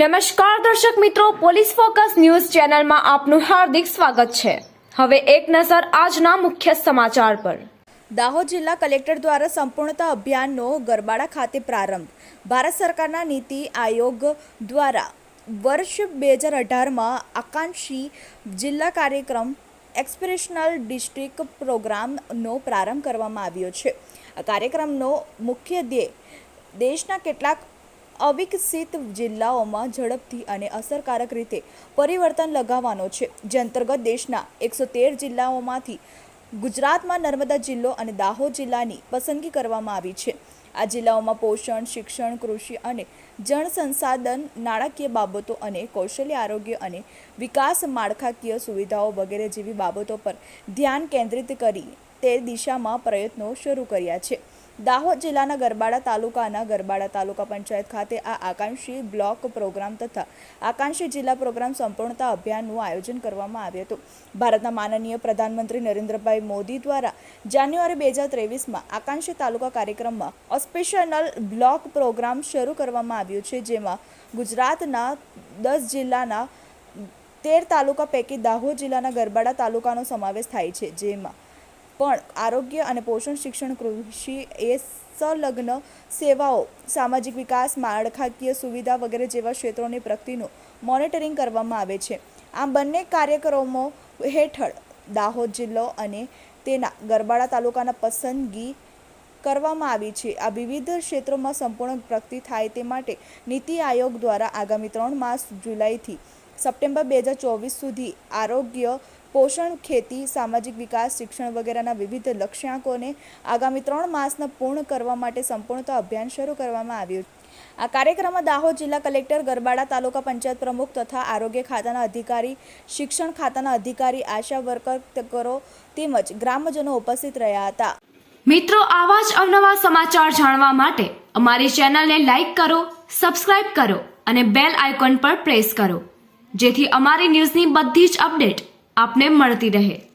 નમસ્કાર દર્શક મિત્રો, પોલીસ ફોકસ ન્યૂઝ ચેનલમાં આપનું હાર્દિક સ્વાગત છે. હવે એક નજર આજના મુખ્ય સમાચાર પર. દાહોદ જિલ્લા કલેક્ટર દ્વારા સંપૂર્ણતા અભિયાનનો ગરબાડા ખાતે પ્રારંભ. ભારત સરકારના નીતિ આયોગ દ્વારા વર્ષ બે હજાર અઢારમાં આકાંક્ષી જિલ્લા કાર્યક્રમ એક્સપિરેશનલ ડિસ્ટ્રિક્ટ પ્રોગ્રામનો પ્રારંભ કરવામાં આવ્યો છે. આ કાર્યક્રમનો મુખ્ય ધ્યેય દેશના કેટલાક અવિકસિત જિલ્લાઓમાં ઝડપથી અને અસરકારક રીતે પરિવર્તન લગાવવાનો છે. જે અંતર્ગત દેશના એકસો તેર જિલ્લાઓમાંથી ગુજરાતમાં નર્મદા જિલ્લો અને દાહોદ જિલ્લાની પસંદગી કરવામાં આવી છે. આ જિલ્લાઓમાં પોષણ, શિક્ષણ, કૃષિ અને જળ સંસાધન નાણાકીય બાબતો અને કૌશલ્ય આરોગ્ય અને વિકાસ માળખાકીય સુવિધાઓ વગેરે જેવી બાબતો પર ધ્યાન કેન્દ્રિત કરી તે દિશામાં પ્રયત્નો શરૂ કર્યા છે. દાહોદ જિલ્લાના ગરબાડા તાલુકાના ગરબાડા તાલુકા પંચાયત ખાતે આ આકાંક્ષી બ્લોક પ્રોગ્રામ તથા આકાંક્ષી જિલ્લા પ્રોગ્રામ સંપૂર્ણતા અભિયાનનું આયોજન કરવામાં આવ્યું હતું. ભારતના માનનીય પ્રધાનમંત્રી નરેન્દ્રભાઈ મોદી દ્વારા જાન્યુઆરી બે હજાર ત્રેવીસમાં આકાંક્ષી તાલુકા કાર્યક્રમમાં ઓસ્પેશનલ બ્લોક પ્રોગ્રામ શરૂ કરવામાં આવ્યું છે, જેમાં ગુજરાતના દસ જિલ્લાના તેર તાલુકા પૈકી દાહોદ જિલ્લાના ગરબાડા તાલુકાનો સમાવેશ થાય છે, જેમાં પણ આરોગ્ય અને પોષણ શિક્ષણ કૃષિ એ સંલગ્ન સેવાઓ, સામાજિક વિકાસ માળખાકીય સુવિધા વગેરે જેવા ક્ષેત્રોની પ્રગતિનું મોનિટરિંગ કરવામાં આવે છે. આ બંને કાર્યક્રમો હેઠળ દાહોદ જિલ્લો અને તેના ગરબાડા તાલુકાના પસંદગી કરવામાં આવી છે. આ વિવિધ ક્ષેત્રોમાં સંપૂર્ણ પ્રગતિ થાય તે માટે નીતિ આયોગ દ્વારા આગામી ત્રણ માસ જુલાઈથી સપ્ટેમ્બર બે હજાર ચોવીસ સુધી આરોગ્ય પોષણ, ખેતી, સામાજિક વિકાસ, શિક્ષણ વગેરેના વિવિધ લક્ષ્યાંકોને આગામી ત્રણ માસના પૂર્ણ કરવા માટે સંપૂર્ણતા અભિયાન શરૂ કરવામાં આવ્યું. આ કાર્યક્રમમાં દાહોદ જિલ્લા કલેક્ટર, ગરબાડા તાલુકા પંચાયત પ્રમુખ તથા આરોગ્ય ખાતાના અધિકારી, શિક્ષણ ખાતાના અધિકારી, આશા વર્કરો તેમજ ગ્રામજનો ઉપસ્થિત રહ્યા હતા. મિત્રો, આવા જ અવનવા સમાચાર જાણવા માટે અમારી ચેનલને લાઇક કરો, સબસ્ક્રાઇબ કરો અને બેલ આઇકોન પર પ્રેસ કરો. જેથી અમારી ન્યૂઝની બધી જ અપડેટ આપને મળતી રહે.